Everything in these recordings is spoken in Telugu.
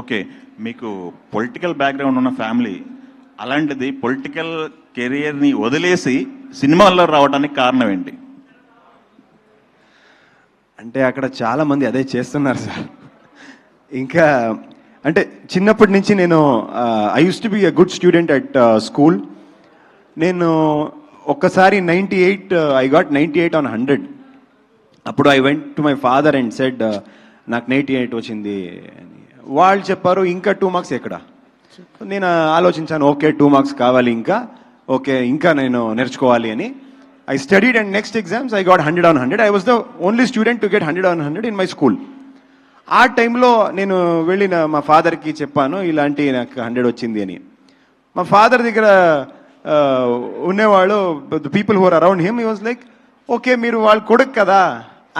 ఓకే మీకు పొలిటికల్ బ్యాక్గ్రౌండ్ ఉన్న ఫ్యామిలీ అలాంటిది పొలిటికల్ కెరియర్ని వదిలేసి సినిమాల్లో రావడానికి కారణం ఏంటి? అంటే అక్కడ చాలామంది అదే చేస్తున్నారు సార్. ఇంకా అంటే చిన్నప్పటి నుంచి నేను I used to be a good student at school నేను ఒక్కసారి ninety eight I got ninety eight on hundred అప్పుడు I went to my father and said నాకు నైంటీ ఎయిట్ వచ్చింది వాళ్ళు చెప్పారు ఇంకా టూ మార్క్స్ ఎక్కడ? నేను ఆలోచించాను ఓకే టూ మార్క్స్ కావాలి ఇంకా. ఓకే ఇంకా నేను నేర్చుకోవాలి అని. I studied and next exams I got hundred on hundred I was the only student to get hundred on hundred in my school ఆ టైంలో నేను వెళ్ళిన మా ఫాదర్కి చెప్పాను ఇలాంటి నాకు హండ్రెడ్ వచ్చింది అని. మా ఫాదర్ దగ్గర ఉండేవాళ్ళు the people who're around him he was like okay మీరు వాళ్ళు కొడుకు కదా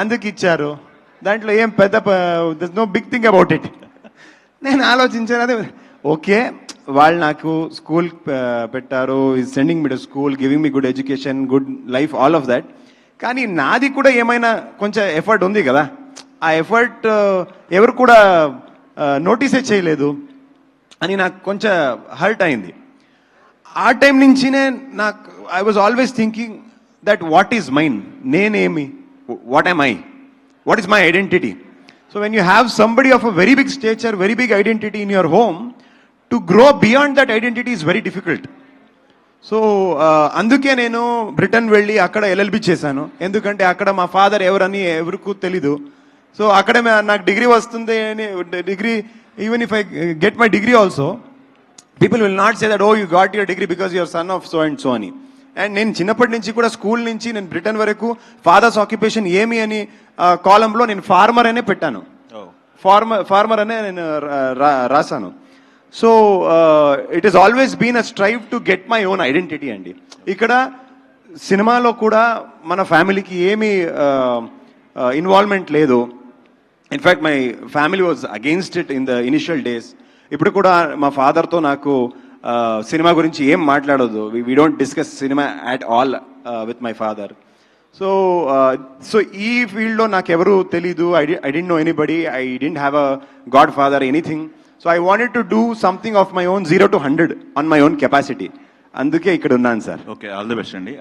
అందుకు ఇచ్చారు. దాంట్లో ఏం పెద్ద this no big thing about it నేను ఆలోచించాను అదే ఓకే వాళ్ళు నాకు స్కూల్ పెట్టారు sending me to school giving me good education good life all of that కానీ నాది కూడా ఏమైనా కొంచెం ఎఫర్ట్ ఉంది కదా. ఆ ఎఫర్ట్ ఎవరు కూడా నోటీసే చేయలేదు అని నాకు కొంచెం హర్ట్ అయింది. ఆ టైం నుంచినే నాకు I was always thinking that what is mine నేనేమి? What am I what is my identity so when you have somebody of a very big stature very big identity in your home to grow beyond that identity is very difficult so అందుకే నేను బ్రిటన్ వెళ్ళి అక్కడ ఎల్ఎల్బి చేశాను. ఎందుకంటే అక్కడ మా ఫాదర్ ఎవరని ఎవరికి తెలీదు. సో అక్కడ నాకు డిగ్రీ వస్తుంది అని degree even if I get my degree also people will not say that oh you got your degree because your son of so and so అని. అండ్ నేను చిన్నప్పటి నుంచి కూడా స్కూల్ నుంచి నేను బ్రిటన్ వరకు ఫాదర్స్ ఆక్యుపేషన్ ఏమి అని కాలంలో నేను ఫార్మర్ అనే పెట్టాను. ఫార్మర్ ఫార్మర్ అనే నేను రాశాను. So it is always been a strive to get my own identity అండి. ఇక్కడ సినిమాలో కూడా మన ఫ్యామిలీకి ఏమీ ఇన్వాల్వ్మెంట్ లేదు. In fact my family was against it in the initial days ఇప్పుడు కూడా మా ఫాదర్తో నాకు సినిమా గురించి ఏం మాట్లాడదు we don't discuss cinema at all with my father so so ఈ ఫీల్డ్లో నాకు ఎవరు తెలీదు. I I didn't know anybody I didn't have a god father anything so I wanted to do something of my own zero to hundred on my own capacity అందుకే ఇక్కడ ఉన్నాను sir okay all the best అండి.